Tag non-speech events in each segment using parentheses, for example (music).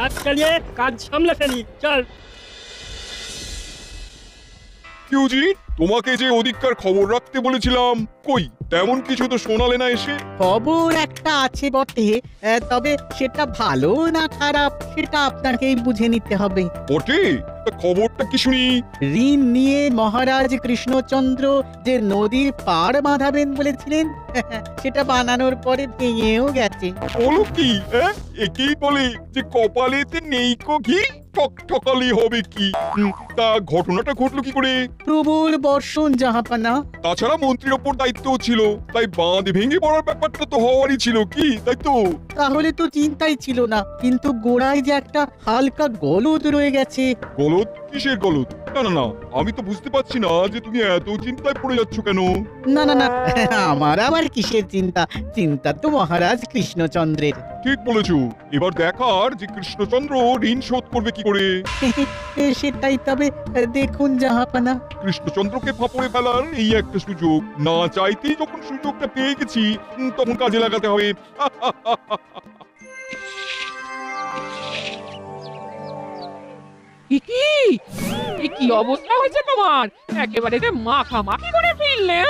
अब चलिए काज सामने चली चल। কিউজি তোমাকে যে ওদিককার খবর রাখতে বলেছিলাম কই? তেমন কিছু তো শোনালে না এসে। খবর একটা আছে বটে আহ, তবে সেটা ভালো না খারাপ সেটা আপনাকেই বুঝে নিতে হবে। বটে? তা খবরটা কি শুনি? ঋণ নিয়ে মহারাজ কৃষ্ণচন্দ্র যে নদীর পাড় বাঁধাবেন বলেছিলেন (laughs) সেটা বানানোর পরে ভেঙেও গেছে। বলো কি হ্যাঁ একেই বলে যে কপালেতে নেই কো ঘি ঠক ঠকালি হবে কি? হুম, তা ঘটনাটা ঘটলো কি করে? প্রবল বর্ষণ জাহাপানা। তাছাড়া মন্ত্রীর ওপর দায়িত্ব ছিল। তাই বাঁধ ভেঙে পড়ার ব্যাপারটা তো হওয়ারই ছিল কি তাই তো? তাহলে তো চিন্তাই ছিল না কিন্তু গোড়ায় যে একটা হালকা গলদ রয়ে গেছে। গলদ? কিসের গলদ? না না না আমি তো বুঝতে পারছি না যে তুমি এত চিন্তায় পড়ে যাচ্ছ কেন। না না না আমার আবার কিসের চিন্তা? চিন্তা তো মহারাজ কৃষ্ণচন্দ্রের। ঠিক বলেছ। এবার দেখার যে কৃষ্ণচন্দ্র ঋণ শোধ করবে কি করে? (laughs) সেটাই তবে দেখুন জাহাপানা। কৃষ্ণচন্দ্রকে ফাঁপড়ে ফেলার এই একটা সুযোগ। না চাইতেই যখন সুযোগটা পেয়ে গেছি তখন কাজে লাগাতে হবে। কি? কি অবস্থা হয়েছে তোমার? একেবারে যে মাখামাখি করে ফেললে?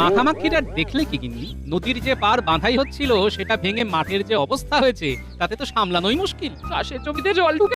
মাখামাখিটা দেখলে কি গিন্নি? নদীর যে পার বাঁধাই হচ্ছিল সেটা ভেঙে মাঠের যে অবস্থা হয়েছে তাতে তো সামলানোই মুশকিল। চাষের জমিতে জল ঢুকে